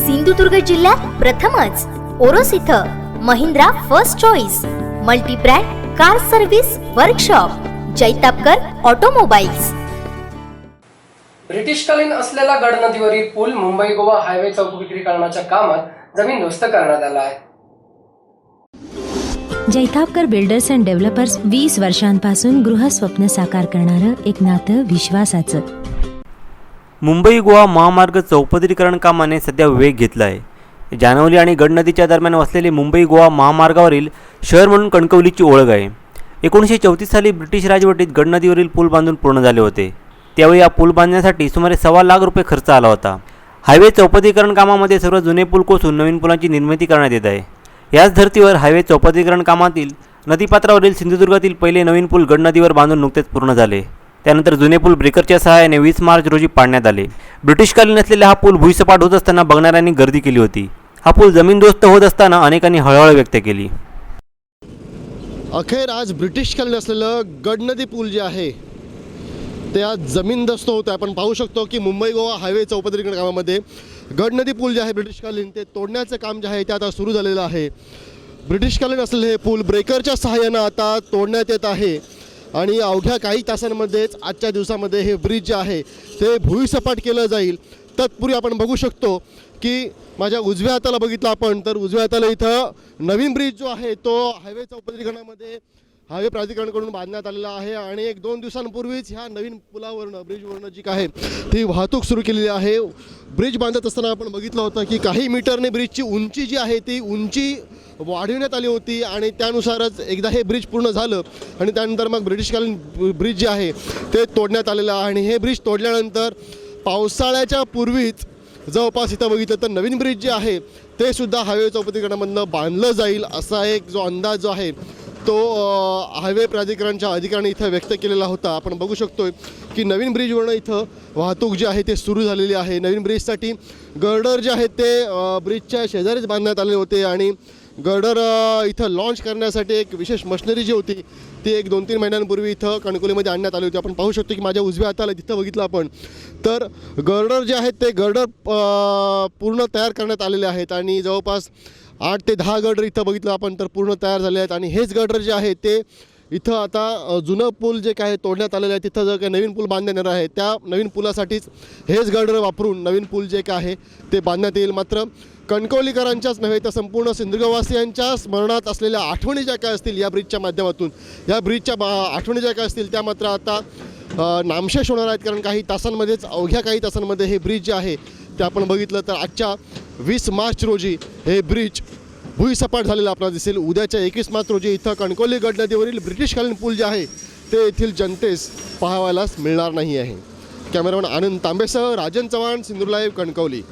सिंधुदुर्ग जिल्ह्यात प्रथमच ओरोस इथं Mahindra first choice multi brand car service workshop Jaitapkar automobiles. ब्रिटिशकालीन असलेला गड नदीवरील पूल मुंबई गोवा हायवे चौकविक्रीकरणाच्या कामात जमीनदोस्त करण्यात आला आहे. जैतापकर बिल्डर्स अँड डेव्हलपर्स वीस वर्षांपासून गृहस्वप्न साकार करणारं एक नातं विश्वासाचं. मुंबई गोवा महामार्ग चौपदरीकरण कामाने सध्या वेग घेतला आहे जानवली आणि गड नदीच्या दरम्यान वसलेले मुंबई गोवा महामार्गावरील शहर म्हणून कणकवलीची ओळख आहे. एकोणीसशे चौतीस साली ब्रिटिश राजवटीत गड नदीवरील पूल बांधून पूर्ण झाले होते. त्यावेळी हा पूल बांधण्यासाठी सुमारे सव्वा लाख रुपये खर्च आला होता. हायवे चौपदरीकरण कामामध्ये सर्व जुने पूल कोसून नवीन पुलांची निर्मिती करण्यात येत आहे. याच धर्तीवर हायवे चौपदरीकरण कामातील नदीपात्रावरील सिंधुदुर्गातील पहिले नवीन पूल गड नदीवर बांधून नुकतेच पूर्ण झाले. त्यानंतर जुने पूल ब्रेकरच्या सहाय्याने वीस मार्च रोजी पाडण्यात आले. ब्रिटिशकालीन असलेला हा पूल भुईसपाट होत असताना बघणाऱ्यांनी गर्दी केली होती. हा पूल जमीनदोस्त होत असताना अनेकांनी हळहळ व्यक्त केली. अखेर आज ब्रिटिशकालीन असलेलं गडनदी पूल जे आहे ते आज जमीनदस्त होत आहे. आपण पाहू शकतो की मुंबई गोवा हायवे चौपदरीकरण कामामध्ये गडनदी पूल जे आहे ब्रिटिशकालीन ते तोडण्याचं काम जे आहे ते आता सुरू झालेलं आहे. ब्रिटिशकालीन असलेले हे पूल ब्रेकरच्या सहाय्यानं आता तोडण्यात येत आहे. आणि अवघ्या काही तासांमध्येच आजच्या दिवसामध्ये हे ब्रिज जे आहे ते भुईसपाट केलं जाईल. तत्पूर्वी आपण बघू शकतो की माझ्या उजव्या हाताला बघितलं आपण तर उजव्या हाताला इथं नवीन ब्रिज जो आहे तो हायवे चौपदरीकरणामध्ये हायवे प्राधिकरणाकडून बांधण्यात आलेला आहे. आणि एक दोन दिवसांपूर्वीच ह्या नवीन पुलावरनं ब्रिजवरनं जी काय आहे ती वाहतूक सुरू केलेली आहे. ब्रिज बांधत असताना आपण बघितलं होतं की काही मीटरने ब्रिजची उंची जी आहे ती उंची वाढविण्यात आली होती आणि त्यानुसारच एकदा हे ब्रिज पूर्ण झालं आणि त्यानंतर मग ब्रिटिशकालीन ब्रिज जे आहे ते तोडण्यात आलेलं आहे. आणि हे ब्रिज तोडल्यानंतर पावसाळ्याच्या पूर्वीच जवळपास इथं बघितलं तर नवीन ब्रिज जे आहे ते सुद्धा हायवे चौपतीकरणामधनं बांधलं जाईल असा एक जो अंदाज जो आहे तो हायवे प्राधिकरणच्या अधिकाऱ्यांनी इथं व्यक्त केलेला होता. आपण बघू शकतोय की नवीन ब्रिजवरनं इथं वाहतूक जी आहे ते सुरू झालेली आहे. नवीन ब्रिजसाठी गर्डर जे आहे ते ब्रिजच्या शेजारीच बांधण्यात आले होते आणि गर्डर इथं लॉन्च करण्यासाठी एक विशेष मशिनरी जी होती ती एक दोन तीन महिन्यांपूर्वी इथं कणकोलीमध्ये आणण्यात आली होती. आपण पाहू शकतो की माझ्या उजव्या हाताला तिथं बघितलं आपण. तर गर्डर जे आहेत ते गर्डर पूर्ण तयार करण्यात आलेले आहेत आणि जवळपास आठ ते दहा गर्डर इथं बघितलं आपण तर पूर्ण तयार झाले आहेत. आणि हेच गर्डर जे आहे ते इथं आता जुनं पूल जे काय तोडण्यात आलेलं आहे तिथं जर काही नवीन पूल बांधण्यात येणार आहे त्या नवीन पुलासाठीच हेच गर्डर वापरून नवीन पूल जे काय आहे ते बांधण्यात येईल. मात्र कणकवलीकरांच्याच नव्हे तर संपूर्ण सिंधुदुर्गवासियांच्या स्मरणात असलेल्या आठवणी ज्या काय असतील या ब्रिजच्या माध्यमातून या ब्रिजच्या बा आठवणी ज्या काय असतील त्या मात्र आता नामशेष होणार आहेत. कारण काही तासांमध्येच अवघ्या काही तासांमध्ये हे ब्रिज जे आहे ते आपण बघितलं तर आजच्या वीस मार्च रोजी हे ब्रिज भुईसपाट झालेला आपल्याला दिसेल. उद्याच्या एकवीस मार्च रोजी इथं कणकोली गड नदीवरील ब्रिटिशकालीन पूल जे आहे ते येथील जनतेस पाहावयालाच मिळणार नाही आहे. कॅमेरामॅन आनंद तांबेसह राजन चव्हाण सिंधुर्लाईव्ह कणकवली.